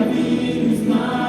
вірю, знаю.